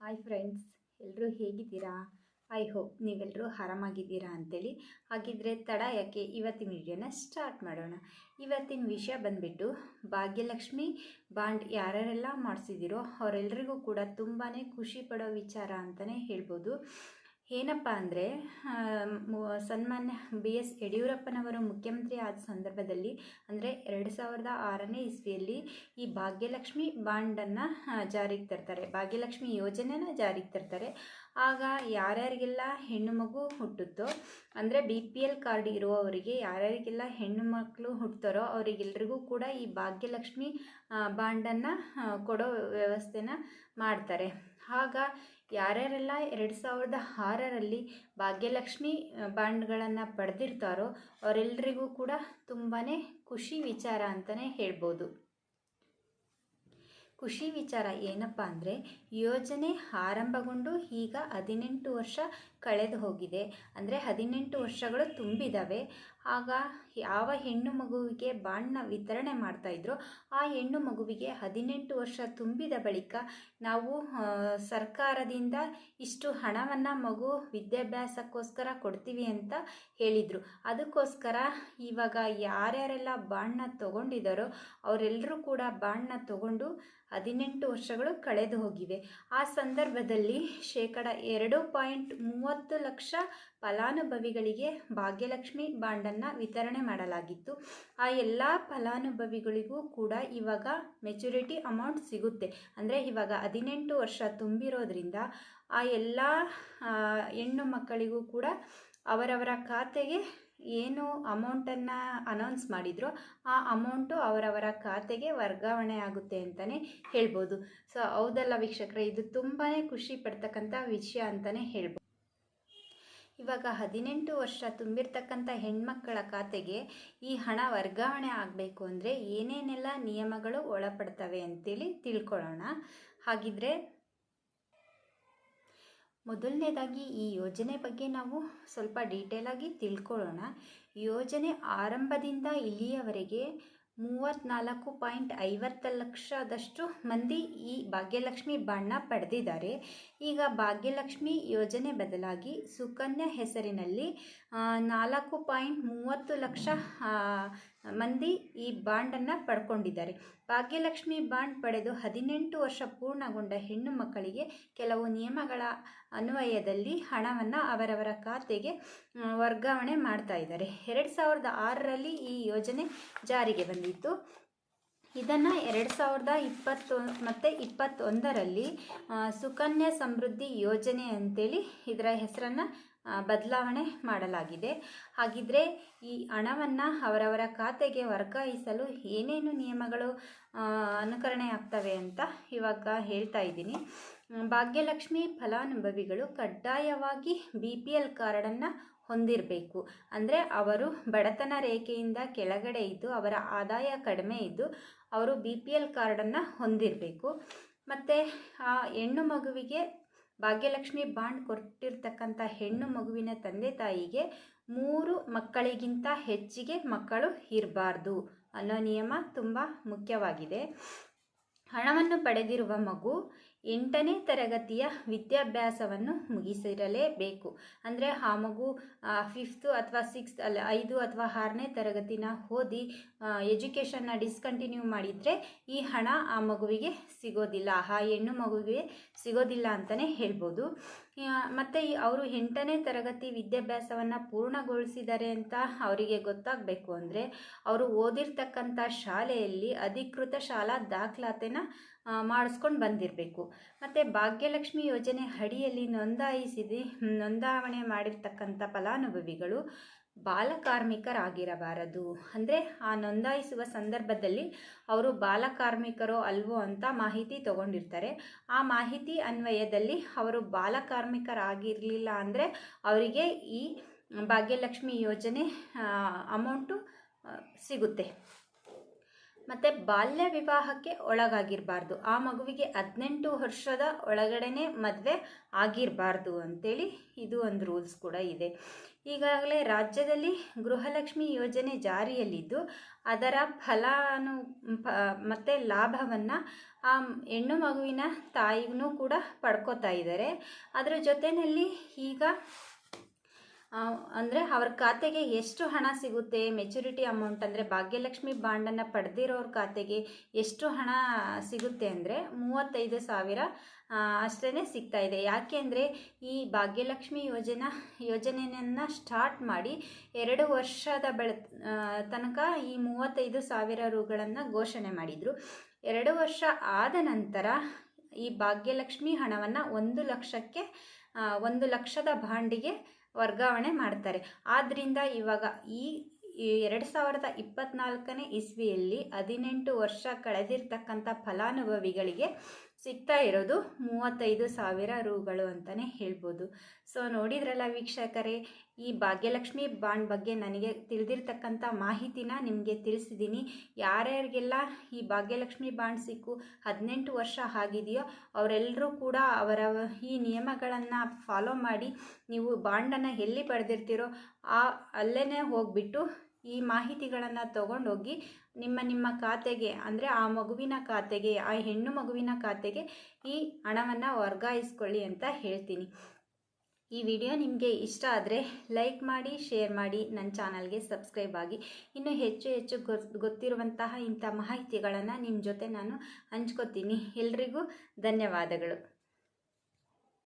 Hi friends ಎಲ್ಲರೂ ಹೇಗಿದ್ದೀರಾ? I hope ನೀವೆಲ್ಲರೂ ಆರಾಮಾಗಿದ್ದೀರಾ ಅಂತೇಳಿ. ಹಾಗಿದ್ರೆ ತಡ ಯಾಕೆ ಇವತ್ತಿನ ವಿಡಿಯೋನ ಸ್ಟಾರ್ಟ್ ಮಾಡೋಣ. ಇವತ್ತಿನ ವಿಷಯ ಬಂದುಬಿಟ್ಟು ಭಾಗ್ಯಲಕ್ಷ್ಮಿ ಬಾಂಡ್ ಯಾರ್ಯಾರೆಲ್ಲ ಮಾಡಿಸಿದಿರೋ ಅವರೆಲ್ಲರಿಗೂ ಕೂಡ ತುಂಬಾ ಖುಷಿ ಪಡೋ ವಿಚಾರ ಅಂತಲೇ ಹೇಳ್ಬೋದು. ಏನಪ್ಪ ಅಂದರೆ ಸನ್ಮಾನ್ಯ ಬಿ ಎಸ್ ಯಡಿಯೂರಪ್ಪನವರು ಮುಖ್ಯಮಂತ್ರಿ ಆದ ಸಂದರ್ಭದಲ್ಲಿ, ಅಂದರೆ ಎರಡು ಸಾವಿರದ ಆರನೇ ಇಸ್ವಿಯಲ್ಲಿ ಈ ಭಾಗ್ಯಲಕ್ಷ್ಮಿ ಬಾಂಡನ್ನು ಜಾರಿಗೆ ತರ್ತಾರೆ. ಭಾಗ್ಯಲಕ್ಷ್ಮಿ ಯೋಜನೆನ ಜಾರಿಗೆ ತರ್ತಾರೆ. ಆಗ ಯಾರ್ಯಾರಿಗೆಲ್ಲ ಹೆಣ್ಣು ಮಗು ಹುಟ್ಟುತ್ತೋ, ಅಂದರೆ ಬಿ ಪಿ ಎಲ್ ಕಾರ್ಡ್ ಇರುವವರಿಗೆ ಯಾರ್ಯಾರಿಗೆಲ್ಲ ಹೆಣ್ಣು ಮಕ್ಕಳು ಹುಟ್ಟುತ್ತಾರೋ ಅವರಿಗೆಲ್ಲರಿಗೂ ಕೂಡ ಈ ಭಾಗ್ಯಲಕ್ಷ್ಮಿ ಬಾಂಡನ್ನು ಕೊಡೋ ವ್ಯವಸ್ಥೆನ ಮಾಡ್ತಾರೆ. ಆಗ ಯಾರ್ಯಾರೆಲ್ಲ ಎರಡು ಸಾವಿರದ ಆರರಲ್ಲಿ ಭಾಗ್ಯಲಕ್ಷ್ಮಿ ಬಾಂಡ್ಗಳನ್ನು ಪಡೆದಿರ್ತಾರೋ ಅವರೆಲ್ಲರಿಗೂ ಕೂಡ ತುಂಬಾ ಖುಷಿ ವಿಚಾರ ಅಂತಲೇ ಹೇಳ್ಬೋದು. ಖುಷಿ ವಿಚಾರ ಏನಪ್ಪ ಅಂದರೆ, ಯೋಜನೆ ಆರಂಭಗೊಂಡು ಈಗ ಹದಿನೆಂಟು ವರ್ಷ ಕಳೆದು ಹೋಗಿದೆ. ಅಂದರೆ ಹದಿನೆಂಟು ವರ್ಷಗಳು ತುಂಬಿದ್ದಾವೆ ಆಗ ಯಾವ ಹೆಣ್ಣು ಮಗುವಿಗೆ ಬಾಂಡ್ನ ವಿತರಣೆ ಮಾಡ್ತಾಯಿದ್ರು ಆ ಹೆಣ್ಣು ಮಗುವಿಗೆ ಹದಿನೆಂಟು ವರ್ಷ ತುಂಬಿದ ಬಳಿಕ ನಾವು ಸರ್ಕಾರದಿಂದ ಇಷ್ಟು ಹಣವನ್ನು ಮಗು ವಿದ್ಯಾಭ್ಯಾಸಕ್ಕೋಸ್ಕರ ಕೊಡ್ತೀವಿ ಅಂತ ಹೇಳಿದರು. ಅದಕ್ಕೋಸ್ಕರ ಇವಾಗ ಯಾರ್ಯಾರೆಲ್ಲ ಬಾಂಡ್ನ ತಗೊಂಡಿದ್ದಾರೋ ಅವರೆಲ್ಲರೂ ಕೂಡ ಬಾಂಡ್ನ ತಗೊಂಡು ಹದಿನೆಂಟು ವರ್ಷಗಳು ಕಳೆದು ಹೋಗಿವೆ. ಆ ಸಂದರ್ಭದಲ್ಲಿ ಶೇಕಡ ಎರಡು ಪಾಯಿಂಟ್ ಮೂವತ್ತು ಲಕ್ಷ ಫಲಾನುಭವಿಗಳಿಗೆ ಭಾಗ್ಯಲಕ್ಷ್ಮಿ ಬಾಂಡನ್ನು ವಿತರಣೆ ಮಾಡಲಾಗಿತ್ತು. ಆ ಎಲ್ಲ ಫಲಾನುಭವಿಗಳಿಗೂ ಕೂಡ ಇವಾಗ ಮೆಚುರಿಟಿ ಅಮೌಂಟ್ ಸಿಗುತ್ತೆ. ಅಂದರೆ ಇವಾಗ ಹದಿನೆಂಟು ವರ್ಷ ತುಂಬಿರೋದ್ರಿಂದ ಆ ಎಲ್ಲ ಹೆಣ್ಣು ಮಕ್ಕಳಿಗೂ ಕೂಡ ಅವರವರ ಖಾತೆಗೆ ಏನು ಅಮೌಂಟನ್ನು ಅನೌನ್ಸ್ ಮಾಡಿದ್ರು ಆ ಅಮೌಂಟು ಅವರವರ ಖಾತೆಗೆ ವರ್ಗಾವಣೆ ಆಗುತ್ತೆ ಅಂತಲೇ ಹೇಳ್ಬೋದು. ಸೊ ಹೌದಲ್ಲ ವೀಕ್ಷಕರೇ? ಇದು ತುಂಬಾ ಖುಷಿ ಪಡ್ತಕ್ಕಂಥ ವಿಷಯ ಅಂತಲೇ ಹೇಳ್ಬೋದು. ಇವಾಗ ಹದಿನೆಂಟು ವರ್ಷ ತುಂಬಿರ್ತಕ್ಕಂಥ ಹೆಣ್ಮಕ್ಕಳ ಖಾತೆಗೆ ಈ ಹಣ ವರ್ಗಾವಣೆ ಆಗಬೇಕು ಅಂದರೆ ಏನೇನೆಲ್ಲ ನಿಯಮಗಳು ಒಳಪಡ್ತವೆ ಅಂತೇಳಿ ತಿಳ್ಕೊಳ್ಳೋಣ. ಹಾಗಿದ್ರೆ ಮೊದಲನೇದಾಗಿ ಈ ಯೋಜನೆ ಬಗ್ಗೆ ನಾವು ಸ್ವಲ್ಪ ಡೀಟೇಲಾಗಿ ತಿಳ್ಕೊಳ್ಳೋಣ. ಯೋಜನೆ ಆರಂಭದಿಂದ ಇಲ್ಲಿಯವರೆಗೆ ಮೂವತ್ತ್ನಾಲ್ಕು ಪಾಯಿಂಟ್ ಐವತ್ತು ಲಕ್ಷದಷ್ಟು ಮಂದಿ ಈ ಭಾಗ್ಯಲಕ್ಷ್ಮಿ ಬಣ್ಣ ಪಡೆದಿದ್ದಾರೆ. ಈಗ ಭಾಗ್ಯಲಕ್ಷ್ಮಿ ಯೋಜನೆ ಬದಲಾಗಿ ಸುಕನ್ಯಾ ಹೆಸರಿನಲ್ಲಿ ನಾಲ್ಕು ಪಾಯಿಂಟ್ ಮೂವತ್ತು ಲಕ್ಷ ಮಂದಿ ಈ ಬಾಂಡನ್ನು ಪಡ್ಕೊಂಡಿದ್ದಾರೆ. ಭಾಗ್ಯಲಕ್ಷ್ಮಿ ಬಾಂಡ್ ಪಡೆದು ಹದಿನೆಂಟು ವರ್ಷ ಪೂರ್ಣಗೊಂಡ ಹೆಣ್ಣು ಮಕ್ಕಳಿಗೆ ಕೆಲವು ನಿಯಮಗಳ ಅನ್ವಯದಲ್ಲಿ ಹಣವನ್ನು ಅವರವರ ಖಾತೆಗೆ ವರ್ಗಾವಣೆ ಮಾಡ್ತಾ ಇದ್ದಾರೆ. ಎರಡು ಸಾವಿರದ ಆರರಲ್ಲಿ ಈ ಯೋಜನೆ ಜಾರಿಗೆ ಬಂದಿತ್ತು. ಇದನ್ನು ಎರಡು ಸಾವಿರದ ಇಪ್ಪತ್ತೊ, ಮತ್ತು ಇಪ್ಪತ್ತೊಂದರಲ್ಲಿ ಸುಕನ್ಯಾ ಸಮೃದ್ಧಿ ಯೋಜನೆ ಅಂತೇಳಿ ಇದರ ಹೆಸರನ್ನು ಬದಲಾವಣೆ ಮಾಡಲಾಗಿದೆ. ಹಾಗಿದ್ರೆ ಈ ಹಣವನ್ನು ಅವರವರ ಖಾತೆಗೆ ವರ್ಗಾಯಿಸಲು ಏನೇನು ನಿಯಮಗಳು ಅನುಕರಣೆ ಆಗ್ತವೆ ಅಂತ ಇವಾಗ ಹೇಳ್ತಾ ಇದ್ದೀನಿ. ಭಾಗ್ಯಲಕ್ಷ್ಮಿ ಫಲಾನುಭವಿಗಳು ಕಡ್ಡಾಯವಾಗಿ ಬಿ ಪಿ ಎಲ್ ಕಾರ್ಡನ್ನು ಹೊಂದಿರಬೇಕು. ಅಂದರೆ ಅವರು ಬಡತನ ರೇಖೆಯಿಂದ ಕೆಳಗಡೆ ಇದ್ದು ಅವರ ಆದಾಯ ಕಡಿಮೆ ಇದ್ದು ಅವರು ಬಿ ಪಿ ಎಲ್ ಕಾರ್ಡನ್ನು ಹೊಂದಿರಬೇಕು. ಮತ್ತು ಆ ಹೆಣ್ಣು ಮಗುವಿಗೆ ಭಾಗ್ಯಲಕ್ಷ್ಮಿ ಬಾಂಡ್ ಕೊಟ್ಟಿರ್ತಕ್ಕಂಥ ಹೆಣ್ಣು ಮಗುವಿನ ತಂದೆ ತಾಯಿಗೆ ಮೂರು ಮಕ್ಕಳಿಗಿಂತ ಹೆಚ್ಚಿಗೆ ಮಕ್ಕಳು ಇರಬಾರ್ದು ಅನ್ನೋ ನಿಯಮ ತುಂಬ ಮುಖ್ಯವಾಗಿದೆ. ಹಣವನ್ನು ಪಡೆದಿರುವ ಮಗು ಎಂಟನೇ ತರಗತಿಯ ವಿದ್ಯಾಭ್ಯಾಸವನ್ನು ಮುಗಿಸಿರಲೇಬೇಕು. ಅಂದರೆ ಆ ಮಗು ಫಿಫ್ತು ಅಥವಾ ಸಿಕ್ಸ್ತ್ ಅಲ್ಲ, ಐದು ಅಥವಾ ಆರನೇ ತರಗತಿನ ಓದಿ ಎಜುಕೇಷನ್ನ ಡಿಸ್ಕಂಟಿನ್ಯೂ ಮಾಡಿದರೆ ಈ ಹಣ ಆ ಮಗುವಿಗೆ ಸಿಗೋದಿಲ್ಲ. ಆ ಹೆಣ್ಣು ಮಗುವಿಗೆ ಸಿಗೋದಿಲ್ಲ ಅಂತಲೇ ಹೇಳ್ಬೋದು. ಮತ್ತು ಅವರು ಎಂಟನೇ ತರಗತಿ ವಿದ್ಯಾಭ್ಯಾಸವನ್ನು ಪೂರ್ಣಗೊಳಿಸಿದ್ದಾರೆ ಅಂತ ಅವರಿಗೆ ಗೊತ್ತಾಗಬೇಕು ಅಂದರೆ, ಅವರು ಓದಿರ್ತಕ್ಕಂಥ ಶಾಲೆಯಲ್ಲಿ ಅಧಿಕೃತ ಶಾಲಾ ದಾಖಲಾತಿನ ಮಾಡಿಸ್ಕೊಂಡು ಬಂದಿರಬೇಕು. ಮತ್ತು ಭಾಗ್ಯಲಕ್ಷ್ಮಿ ಯೋಜನೆ ಅಡಿಯಲ್ಲಿ ನೋಂದಾಯಿಸಿದ ನೋಂದಾವಣೆ ಮಾಡಿರ್ತಕ್ಕಂಥ ಫಲಾನುಭವಿಗಳು ಬಾಲಕಾರ್ಮಿಕರಾಗಿರಬಾರದು. ಅಂದರೆ ಆ ನೋಂದಾಯಿಸುವ ಸಂದರ್ಭದಲ್ಲಿ ಅವರು ಬಾಲಕಾರ್ಮಿಕರು ಅಲ್ವೋ ಅಂತ ಮಾಹಿತಿ ತಗೊಂಡಿರ್ತಾರೆ. ಆ ಮಾಹಿತಿ ಅನ್ವಯದಲ್ಲಿ ಅವರು ಬಾಲಕಾರ್ಮಿಕರಾಗಿರಲಿಲ್ಲ ಅಂದರೆ ಅವರಿಗೆ ಈ ಭಾಗ್ಯಲಕ್ಷ್ಮಿ ಯೋಜನೆ ಅಮೌಂಟು ಸಿಗುತ್ತೆ. ಮತ್ತು ಬಾಲ್ಯ ವಿವಾಹಕ್ಕೆ ಒಳಗಾಗಿರಬಾರ್ದು. ಆ ಮಗುವಿಗೆ ಹದಿನೆಂಟು ವರ್ಷದ ಒಳಗಡೆನೆ ಮದುವೆ ಆಗಿರಬಾರ್ದು ಅಂತೇಳಿ ಇದು ಒಂದು ರೂಲ್ಸ್ ಕೂಡ ಇದೆ. ಈಗಾಗಲೇ ರಾಜ್ಯದಲ್ಲಿ ಗೃಹಲಕ್ಷ್ಮಿ ಯೋಜನೆ ಜಾರಿಯಲ್ಲಿದ್ದು, ಅದರ ಫಲಾನು ಮತ್ತು ಲಾಭವನ್ನು ಆ ಹೆಣ್ಣು ಮಗುವಿನ ತಾಯಿಗೂ ಕೂಡ ಪಡ್ಕೋತಾ ಇದ್ದಾರೆ. ಅದರ ಜೊತೆಯಲ್ಲಿ ಈಗ ಅಂದರೆ ಅವ್ರ ಖಾತೆಗೆ ಎಷ್ಟು ಹಣ ಸಿಗುತ್ತೆ ಮೆಚುರಿಟಿ ಅಮೌಂಟ್ ಅಂದರೆ ಭಾಗ್ಯಲಕ್ಷ್ಮಿ ಬಾಂಡನ್ನು ಪಡೆದಿರೋರ ಖಾತೆಗೆ ಎಷ್ಟು ಹಣ ಸಿಗುತ್ತೆ ಅಂದರೆ ಮೂವತ್ತೈದು ಸಾವಿರ ಅಷ್ಟೇ ಸಿಗ್ತಾ ಇದೆ. ಯಾಕೆ ಅಂದರೆ ಈ ಭಾಗ್ಯಲಕ್ಷ್ಮಿ ಯೋಜನಾ, ಯೋಜನೆಯನ್ನು ಸ್ಟಾರ್ಟ್ ಮಾಡಿ ಎರಡು ವರ್ಷದ ಬೆಳ ತನಕ ಈ ಮೂವತ್ತೈದು ಸಾವಿರ ರುಗಳನ್ನು ಘೋಷಣೆ ಮಾಡಿದರು. ಎರಡು ವರ್ಷ ಆದ ನಂತರ ಈ ಭಾಗ್ಯಲಕ್ಷ್ಮಿ ಹಣವನ್ನು ಒಂದು ಲಕ್ಷಕ್ಕೆ ಒಂದು ಲಕ್ಷದ ಬಾಂಡಿಗೆ ವರ್ಗಾವಣೆ ಮಾಡ್ತಾರೆ. ಆದ್ದರಿಂದ ಇವಾಗ ಈ ಎರಡು ಸಾವಿರದ ಇಪ್ಪತ್ತ್ನಾಲ್ಕನೇ ಇಸ್ವಿಯಲ್ಲಿ ಹದಿನೆಂಟು ವರ್ಷ ಕಳೆದಿರ್ತಕ್ಕಂಥ ಫಲಾನುಭವಿಗಳಿಗೆ ಸಿಗ್ತಾ ಇರೋದು ಮೂವತ್ತೈದು ಸಾವಿರ ರೂಗಳು ಅಂತಲೇ ಹೇಳ್ಬೋದು. ಸೊ ನೋಡಿದ್ರಲ್ಲ ವೀಕ್ಷಕರೇ, ಈ ಭಾಗ್ಯಲಕ್ಷ್ಮಿ ಬಾಂಡ್ ಬಗ್ಗೆ ನನಗೆ ತಿಳಿದಿರ್ತಕ್ಕಂಥ ಮಾಹಿತಿನ ನಿಮಗೆ ತಿಳಿಸಿದ್ದೀನಿ. ಯಾರ್ಯಾರಿಗೆಲ್ಲ ಈ ಭಾಗ್ಯಲಕ್ಷ್ಮಿ ಬಾಂಡ್ ಸಿಕ್ಕು, ಹದಿನೆಂಟು ವರ್ಷ ಆಗಿದೆಯೋ ಅವರೆಲ್ಲರೂ ಕೂಡ ಅವರ ಈ ನಿಯಮಗಳನ್ನು ಫಾಲೋ ಮಾಡಿ ನೀವು ಬಾಂಡನ್ನು ಎಲ್ಲಿ ಪಡೆದಿರ್ತೀರೋ ಆ ಅಲ್ಲೇ ಹೋಗಿಬಿಟ್ಟು ಈ ಮಾಹಿತಿಗಳನ್ನು ತಗೊಂಡೋಗಿ ನಿಮ್ಮ ನಿಮ್ಮ ಖಾತೆಗೆ, ಅಂದರೆ ಆ ಮಗುವಿನ ಖಾತೆಗೆ, ಆ ಹೆಣ್ಣು ಮಗುವಿನ ಖಾತೆಗೆ ಈ ಹಣವನ್ನು ವರ್ಗಾಯಿಸ್ಕೊಳ್ಳಿ ಅಂತ ಹೇಳ್ತೀನಿ. ಈ ವಿಡಿಯೋ ನಿಮಗೆ ಇಷ್ಟ ಆದರೆ ಲೈಕ್ ಮಾಡಿ, ಶೇರ್ ಮಾಡಿ ನನ್ನ ಚಾನಲ್ಗೆ ಸಬ್ಸ್ಕ್ರೈಬ್ ಆಗಿ. ಇನ್ನೂ ಹೆಚ್ಚು ಹೆಚ್ಚು ಗೊತ್ತಿರುವಂತಹ ಇಂಥ ಮಾಹಿತಿಗಳನ್ನು ನಿಮ್ಮ ಜೊತೆ ನಾನು ಹಂಚ್ಕೋತೀನಿ. ಎಲ್ರಿಗೂ ಧನ್ಯವಾದಗಳು.